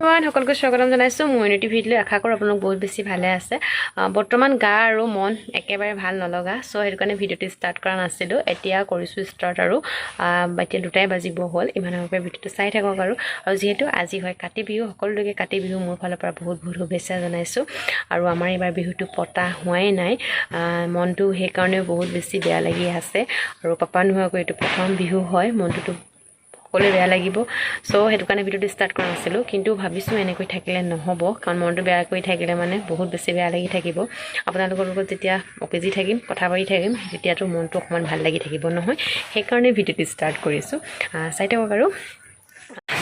মই সকলোকে স্বাগতম জনাইছোঁ। মোৰ ইউনিটি ভিডিঅ'লৈ আশা কৰোঁ আপোনালোক বহুত বেছি ভালে আছে। বৰ্তমান গা আৰু মন একেবাৰে ভালো নলগা, চ' সেইটো কাৰণে ভিডিঅ'টো ষ্টাৰ্ট কৰা নাছিলোঁ। এতিয়া কৰিছোঁ ষ্টাৰ্ট আৰু এতিয়া দুটাই বাজিব হ'ল। ইমান পৰা ভিডিঅ'টো চাই থাকক আৰু। আৰু যিহেতু আজি হয় কাতি বিহু সকলোলৈকে কাতি বিহু মোৰ ফালৰ পৰা বহুত বহুত শুভেচ্ছা জনাইছোঁ। আৰু আমাৰ এইবাৰ বিহুটো পতা হোৱাই নাই। মনটো সেইকাৰণেও বহুত বেছি বেয়া লাগি আছে। আৰু পাপা নোহোৱাকৈ এইটো প্ৰথম বিহু হয়। মনটোতো সকলোৱে বেয়া লাগিব। চ' সেইটো কাৰণে ভিডিঅ'টো ষ্টাৰ্ট কৰা নাছিলোঁ। কিন্তু ভাবিছোঁ এনেকৈ থাকিলে নহ'ব। কাৰণ মনটো বেয়া কৰি থাকিলে মানে বহুত বেছি বেয়া লাগি থাকিব। আপোনালোকৰ লগত যেতিয়া অকেজি থাকিম কথা পাতি থাকিম তেতিয়াতো মনটো অকণমান ভাল লাগি থাকিব নহয়। সেইকাৰণে ভিডিঅ'টো ষ্টাৰ্ট কৰিছোঁ। চাই থাকক আৰু।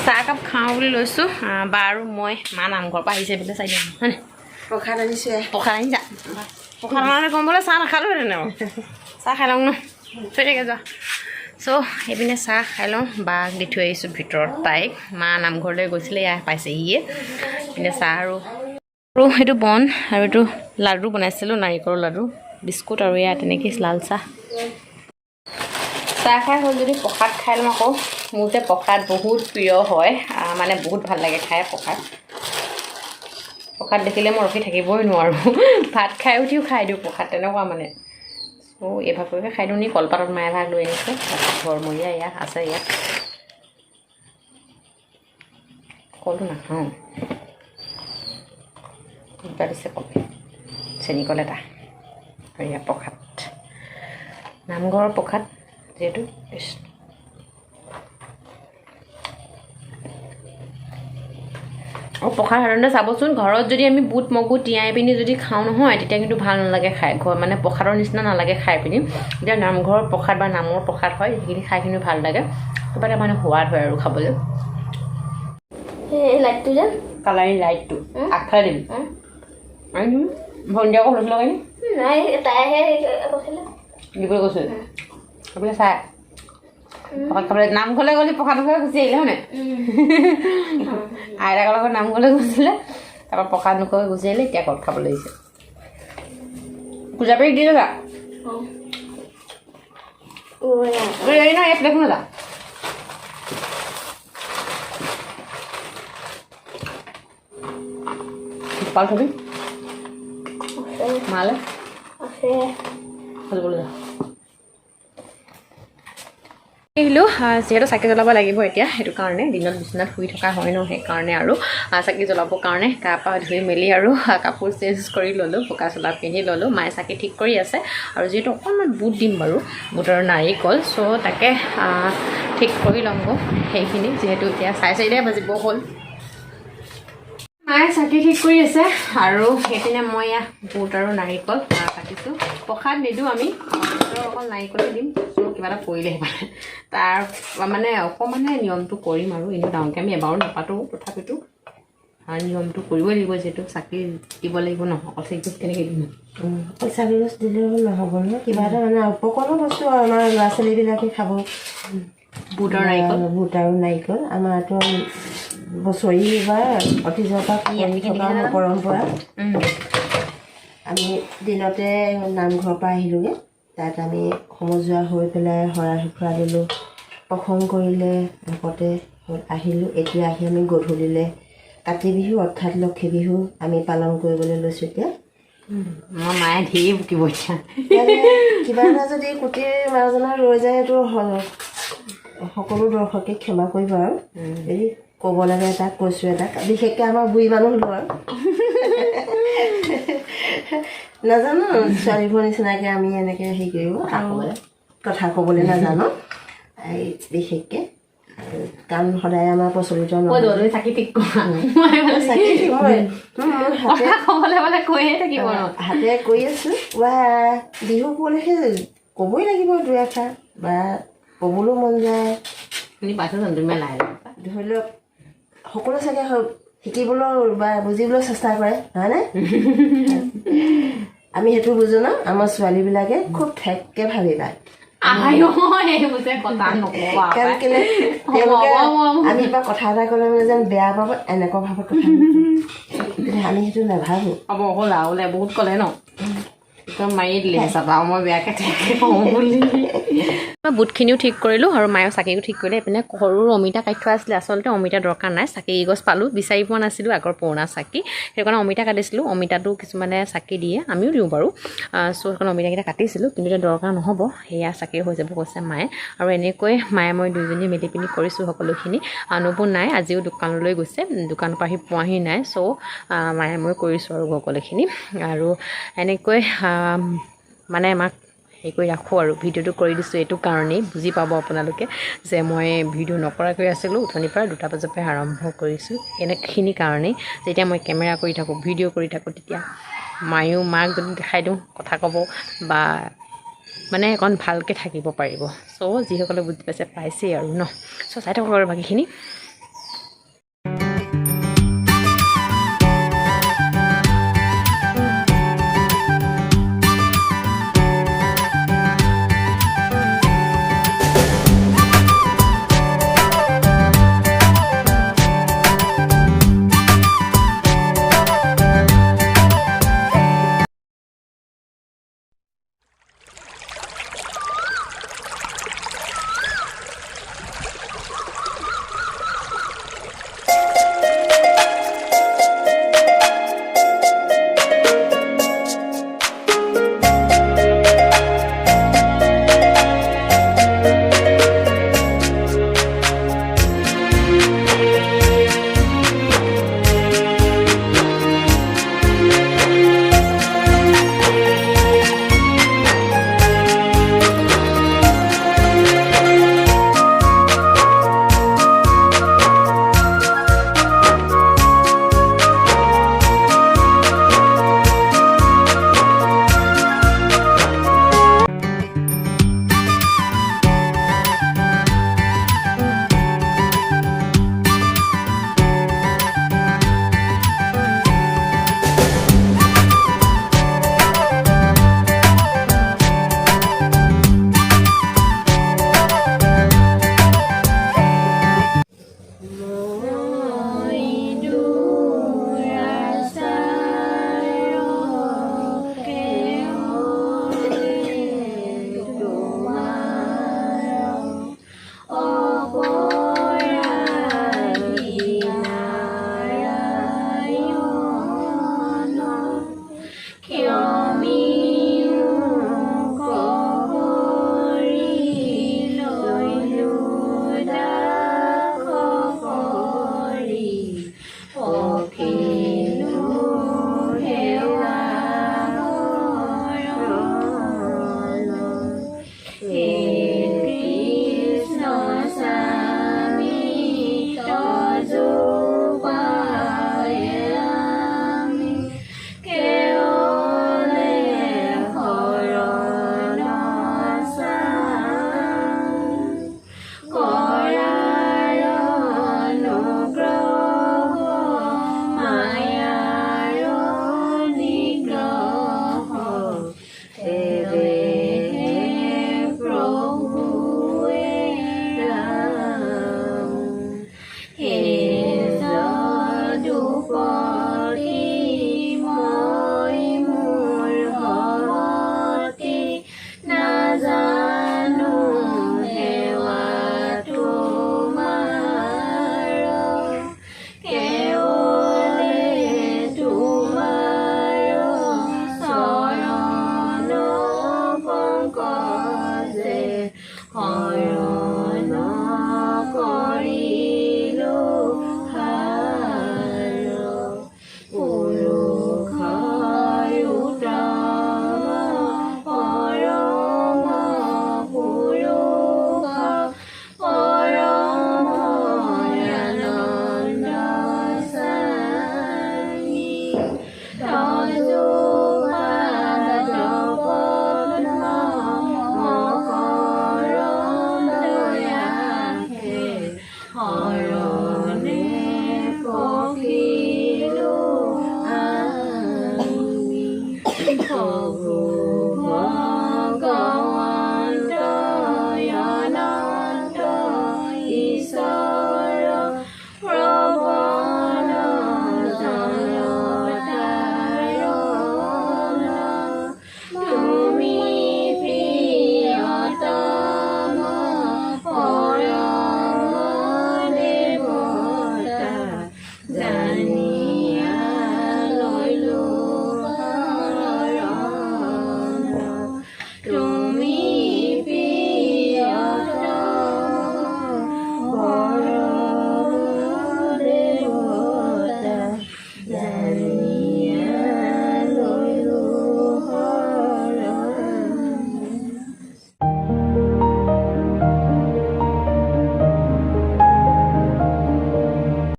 চাহ একাপ খাওঁ বুলি লৈছোঁ। আহ, বা আৰু মই মা নামঘৰৰ পৰা আহিছে বোলে চাই দিওঁ হয়নে? প্ৰসাদ আনিছোঁ। প্ৰসাদ আনিছা? প্ৰসাদ মানে গম বোলে চাহ নাখালোঁ হেতেনে আৰু। চাহ খাই লওঁ ন। থৈ থাকে যোৱা চ' এইপিনে চাহ খাই লওঁ বাক দি থৈ আহিছোঁ ভিতৰত তাইক। মা নামঘৰলৈ গৈছিলে এয়া পাইছেহিয়ে। পিনে চাহ আৰু আৰু সেইটো বন আৰু এইটো লাডু বনাইছিলোঁ নাৰিকলৰ লাডু বিস্কুট আৰু এয়া তেনেকৈ লাল চাহ। চাহ খাই হ'ল যদি প্ৰসাদ খাই লওঁ আকৌ। মোৰ যে প্ৰসাদ বহুত প্ৰিয় হয় মানে বহুত ভাল লাগে খাই প্ৰসাদ। প্ৰসাদ দেখিলে মই ৰখি থাকিবই নোৱাৰোঁ। ভাত খাই উঠিও খাই দিওঁ প্ৰসাদ তেনেকুৱা মানে। চ' এইভাগলৈকে খাই দিওঁ নি কলপাতত মায়ে ভাগ লৈ আনিছে। ঘৰমৰীয়া ইয়াত আছে ইয়াত। কলটো নাখাওঁ দুটা দিছে কল। চেনি কল এটা। আৰু ইয়াত প্ৰসাদ। নামঘৰৰ প্ৰসাদ যিহেতু প্ৰসাদ সাধাৰণতে চাবচোন ঘৰত যদি আমি বুট মগু তিয়াই পিনি যদি খাওঁ নহয় তেতিয়া কিন্তু ভাল নালাগে খাই। ঘৰ মানে প্ৰসাদৰ নিচিনা নালাগে খাই পিনি। এতিয়া নামঘৰৰ প্ৰসাদ বা নামৰ প্ৰসাদ হয় সেইখিনি খাই কিন্তু ভাল লাগে। কিবা এটা মানে সোৱাদ হয় আৰু খাবলৈ। এই লাইটটো যে। কালাৰিং লাইটটো আগফালে দিম। ভণ্টি আকৌ নাই তাইহে কৈছিলে। দিবলৈ কৈছোঁ। সেইবিলাক চাই প্ৰসাদ খাবলৈ নামঘৰলৈ গ'লে প্ৰসাদ নোখোৱাকৈ গুচি আহিলে হয়নে আইতাকৰ লগত নামঘৰলৈ গৈছিলে তাৰপৰা প্ৰসাদ নোখোৱাকৈ গুচি আহিলে এতিয়া কল খাবলৈ আহিছে পূজা পেৰি দি ল'লা নহয় এই প্লেটখন ল'লা পাল থবি। মালে। আহিলোঁ। আহ, যিহেতু চাকি জ্বলাব লাগিব এতিয়া সেইটো কাৰণে দিনত বিচনাত শুই থকা হয় ন সেইকাৰণে আৰু চাকি জ্বলাবৰ কাৰণে গা পা ধুই মেলি আৰু কাপোৰ চেঞ্জ কৰি ল'লোঁ বোকা চোলা পিন্ধি ল'লোঁ মায়ে চাকি ঠিক কৰি আছে। আৰু যিহেতু অকণমান বুট দিম বাৰু বুটৰ নাৰিকল চ' তাকে ঠিক কৰি ল'মগৈ সেইখিনি যিহেতু এতিয়া চাৰে চাৰিটাই বাজিব হ'ল। মায়ে চাকি ঠিক কৰি আছে আৰু সেইপিনে মই এয়া বুট আৰু নাৰিকল কাটিছোঁ। প্ৰসাদ নিদিওঁ আমি অকল নাৰিকলে দিম। কিবা এটা কৰিলে মানে। তাৰ মানে অকণমানে নিয়মটো কৰিম আৰু এনেও ডাঙৰকৈ আমি এবাৰো নাপাতোঁ তথাপিতো। নিয়মটো কৰিবই লাগিব যিহেতু চাকি দিব লাগিব ন অকল চাকিটো কেনেকৈ দিম পইচা গছ দিলেও নহ'ব ন? কিবা এটা মানে উপকৰণ বস্তু আমাৰ ল'ৰা ছোৱালীবিলাকে খাব। বুট আৰু নাৰিকল? বুট আৰু নাৰিকল আমাৰতো বছৰি বা অতীজৰ পৰা থকা পৰম্পৰা। আমি দিনতে নামঘৰৰ পৰা আহিলোঁগৈ। তাত আমি সমজুৱা হৈ পেলাই শৰাই সঁফুৰা দিলোঁ। প্ৰসংগ কৰিলে ভকতে আহিলোঁ। এতিয়া আহি আমি গধূলিলৈ কাতি বিহু অৰ্থাৎ লক্ষী বিহু আমি পালন কৰিবলৈ লৈছোঁ এতিয়া। আমাৰ মায়ে ধেৰ বুকিব এতিয়া। মানে কিবা এটা যদি কুটিৰ মাজনা ৰৈ যায় এইটো সকলো দৰ্শকে ক্ষমা কৰিব আৰু। যদি ক'ব লাগে এটা কৈছোঁ এটা বিশেষকৈ আমাৰ বুঢ়ী মানুহ হ'লো আৰু নাজানো ছোৱালীবোৰৰ নিচিনাকৈ আমি এনেকৈ হেৰি কৰিব আৰু কথা ক'বলৈ নাজানো। এই বিশেষকৈ আৰু কাৰণ সদায় আমাৰ প্ৰচলিত কৈ নহয়। দিব তুমি চাকি ঠিক কৰা মই মানে চাকি মই মোৰ হাতে কথা ক'বলৈ মানে কৈয়ে থাকিব ন হাতে কৰি আছোঁ। বা বিহু ক'লেহে ক'বই লাগিব দুই এষাৰ। বা ক'বলৈও মন যায়। শুনি পাইছোঁ জানো তুমি লাহে লাহে ধৰি লওক সকলো চাগে শিকিবলৈও বা বুজিবলৈ চেষ্টা কৰে হয়নে আমি সেইটো বুজো ন আমাৰ ছোৱালীবিলাকে খুব ঠেককৈ ভাবি পায়। আমি বা কথা এটা ক'লে মানে যেন বেয়া পাব এনেকুৱা ভাৱত কথা আমি সেইটো নাভাবোঁ হ'ব হ'ল আৰু বহুত ক'লে ন একদম মাৰি দিলে মই বেয়াকৈ কওঁ বুলি। মই বুটখিনিও ঠিক কৰিলোঁ আৰু মায়েও চাকিও ঠিক কৰিলে। এইপিনে সৰু অমিতা কাটি থোৱা আছিলে। আচলতে অমিতা দৰকাৰ নাই। চাকি গছ পালোঁ। বিচাৰি পোৱা নাছিলোঁ আগৰ পুৰণা চাকি। সেইটো কাৰণে অমিতা কাটিছিলোঁ। অমিতাটো কিছুমানে চাকি দিয়ে। আমিও দিওঁ বাৰু। চ' সেইকাৰণে অমিতাকেইটা কাটিছিলোঁ। কিন্তু এতিয়া দৰকাৰ নহ'ব। সেয়া চাকি হৈ যাব কৈছে মায়ে। আৰু এনেকৈ মায়ে মই দুইজনী মিলি পিনি কৰিছোঁ সকলোখিনি। আনুবোৰ নাই। আজিও দোকানলৈ গৈছে। দোকানৰ পৰা আহি পোৱাহি নাই। চ' মায়ে মই কৰিছোঁ আৰু সকলোখিনি। আৰু এনেকৈ মানে আমাক হেৰি কৰি ৰাখোঁ আৰু ভিডিঅ'টো কৰি দিছোঁ। এইটো কাৰণেই বুজি পাব আপোনালোকে যে মই ভিডিঅ' নকৰাকৈ আছিলোঁ। উঠনিৰ পৰা দুটা বজাৰ পৰাই আৰম্ভ কৰিছোঁ। এনেখিনি কাৰণেই যেতিয়া মই কেমেৰা কৰি থাকোঁ ভিডিঅ' কৰি থাকোঁ তেতিয়া মায়েও মাক যদি দেখাই দিওঁ কথা ক'ব বা মানে অকণ ভালকৈ থাকিব পাৰিব। চ' যিসকলে বুজি পাইছে পাইছেই আৰু ন। চ' চাই থাকক আৰু বাকীখিনি।